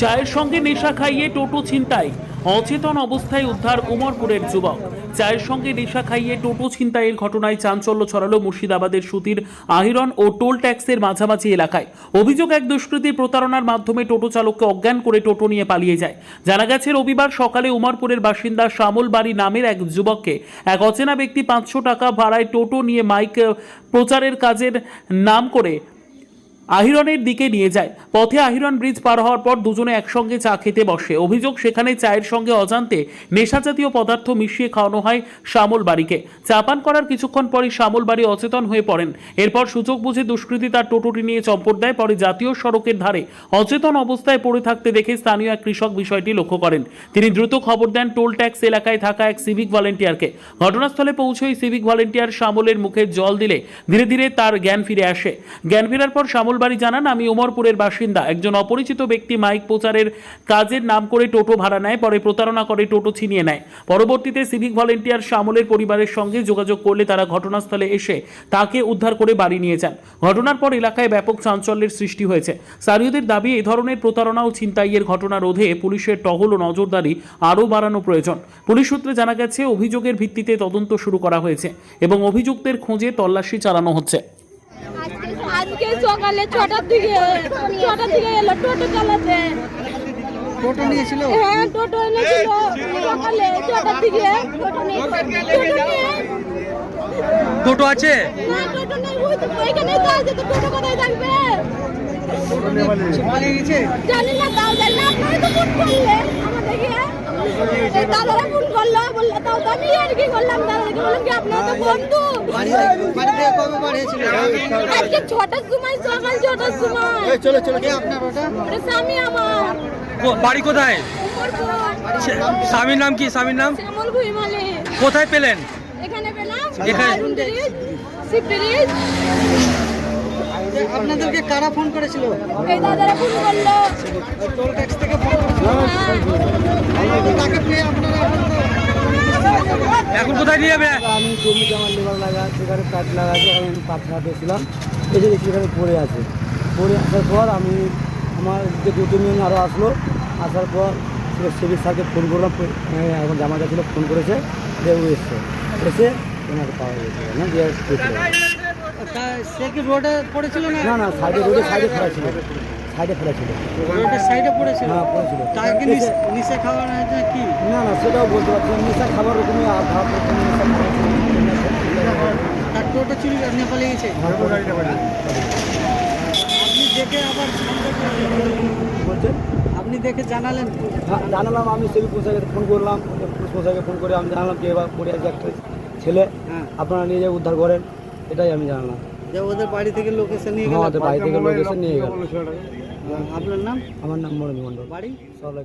চায়ের সঙ্গে নেশা খাইয়ে টোটো ছিনতাই। অচেতন অবস্থায় উদ্ধার উমরপুরের যুবক। চায়ের সঙ্গে নেশা খাইয়ে টোটো ছিনতাইয়ের ঘটনায় চাঞ্চল্য ছড়ালো মুর্শিদাবাদের সুতির, আহিরন ও টোল ট্যাক্সের মাঝামাঝি এলাকায়। অভিযোগ এক দুষ্কৃতী প্রতারণার মাধ্যমে টোটো চালককে অজ্ঞান করে টোটো নিয়ে পালিয়ে যায়। জানা গেছে, রবিবার সকালে উমরপুরের বাসিন্দা শ্যামল বাড়ি নামের এক যুবককে এক অচেনা ব্যক্তি পাঁচশো টাকা ভাড়ায় টোটো নিয়ে মাইক প্রচারের কাজের নাম করে আহিরনের দিকে নিয়ে যায়। পথে আহিরন ব্রিজ পার হওয়ার পর দুজনে একসঙ্গে চা খেতে বসে। অভিযোগ, সেখানে চায়ের সঙ্গে অজান্তে নেশাজাতীয় পদার্থ মিশিয়ে খাওয়ানো হয় শ্যামল বাড়িকে। চা পান করার কিছুক্ষণ পরই শ্যামল বাড়ি অচেতন হয়ে পড়েন। এরপর সুযোগ বুঝে দুষ্কৃতী তার টোটোটি নিয়ে চম্পট দেয়, পরে জাতীয় সড়কের ধারে অচেতন অবস্থায় পড়ে থাকতে দেখে স্থানীয় এক কৃষক বিষয়টি লক্ষ্য করেন। তিনি দ্রুত খবর দেন টোল ট্যাক্স এলাকায় থাকা এক সিভিক ভলেন্টিয়ারকে ঘটনাস্থলে পৌঁছেই সিভিক ভলেন্টিয়ার শ্যামলের মুখে জল দিলে ধীরে ধীরে তার জ্ঞান ফিরে আসে। জ্ঞান ফেরার পর শ্যামল বাড়ি জানান, আমি উমরপুরের বাসিন্দা। একজন অপরিচিত ব্যক্তি মাইক প্রচারের কাজের নাম করে টোটো ভাড়া নেয়, পরে প্রতারণা করে টোটো ছিনিয়ে নেয়। পরবর্তীতে সিভিক ভলেন্টিয়ার শ্যামলের পরিবারের সঙ্গে যোগাযোগ করলে তারা ঘটনাস্থলে এসে তাকে উদ্ধার করে বাড়ি নিয়ে যান। ঘটনার পর এলাকায় ব্যাপক চাঞ্চল্যের সৃষ্টি হয়েছে। স্থানীয়দের দাবি, এ ধরনের প্রতারণা ও ছিনতাইয়ের ঘটনা রোধে পুলিশের টহল ও নজরদারি আরও বাড়ানো প্রয়োজন। পুলিশ সূত্রে জানা গেছে, অভিযোগের ভিত্তিতে তদন্ত শুরু করা হয়েছে এবং অভিযুক্তের খোঁজে তল্লাশি চালানো হচ্ছে। আজকে সকালে ছটার দিকে ছটার দিকে এলো টোটো চালাতে। টোটো নিয়েছিল? হ্যাঁ টোটো এনেছিল সকালে ছটার দিকে। টোটো নিয়ে টোটো আছে? না টোটো নেই ওই তো ওইখানে তো আছে তো টোটো কোথায় থাকবে? জানি না তাও জানি না আপনারা তো ফোন দাদারা ফোন করল বলল তাও তো আমি আর কি করলাম? দাদাকে বললাম কি আপনারা তো বন্ধু। বাড়ি বাড়ি থেকে কবে বাড়িয়েছিল আজকে ছটার সময় সকাল ছটার সময়। চলো চলো। কে আপনার ওটা? ওটা স্বামী আমার। বাড়ি কোথায়? স্বামীর নাম কি? স্বামীর নাম? কোথায় পেলেন? এখানে পেলাম। আপনাদেরকে কারা ফোন করেছিল? এই দাদারা ফোন করল। টোল ট্যাক্স থেকে ফোন এখন কোথায় নিয়ে যাবে? আমি জমিতে আমার লেবার লাগা সেখানে কাজ লাগাতে আমি পাঁচ হাতে ছিলাম এসে দেখি সেখানে পড়ে আছে। পড়ে আসার পর আমি আমার যে দুটো মেয়ে আরও আসলো আসার পর সিভিক স্যারকে ফোন করলাম এখন জামা ছিল ফোন করেছে যে ও এসছে। এসে ওনাকে পাওয়া গেছে না যে সে কি রোডে পড়েছিল না? না সাইডে রোডে সাইডে ফেলা ছিল সাইডে সাইডে পড়েছিল? হ্যাঁ পড়েছিল। তাকে এসে- নিচে খাওয়া না এটা কি? না না সেটাও বলতে পারছি নেশা খাবার রকমই আধা প্রথম নেশা খাবার তার টোটো চুরি নিয়ে পালিয়ে গেছে? আপনি দেখে আবার বলছেন? আপনি দেখে জানালেন হ্যাঁ, জানালাম। আমি সিভিক পোশাকে ফোন করলাম। পোশাকে ফোন করে আমি জানালাম যে এবার পড়ে আছে একটা ছেলে। হ্যাঁ। আপনারা নিয়ে যাই উদ্ধার করেন। এটাই আমি জানালাম। যে ওদের বাড়ি থেকে লোক এসে নিয়ে গেল। আমাদের বাড়ি থেকে লোক এসে নিয়ে গেল। আপনার নাম? আমার নাম মরণ মন্ডল বাড়ি? সবাই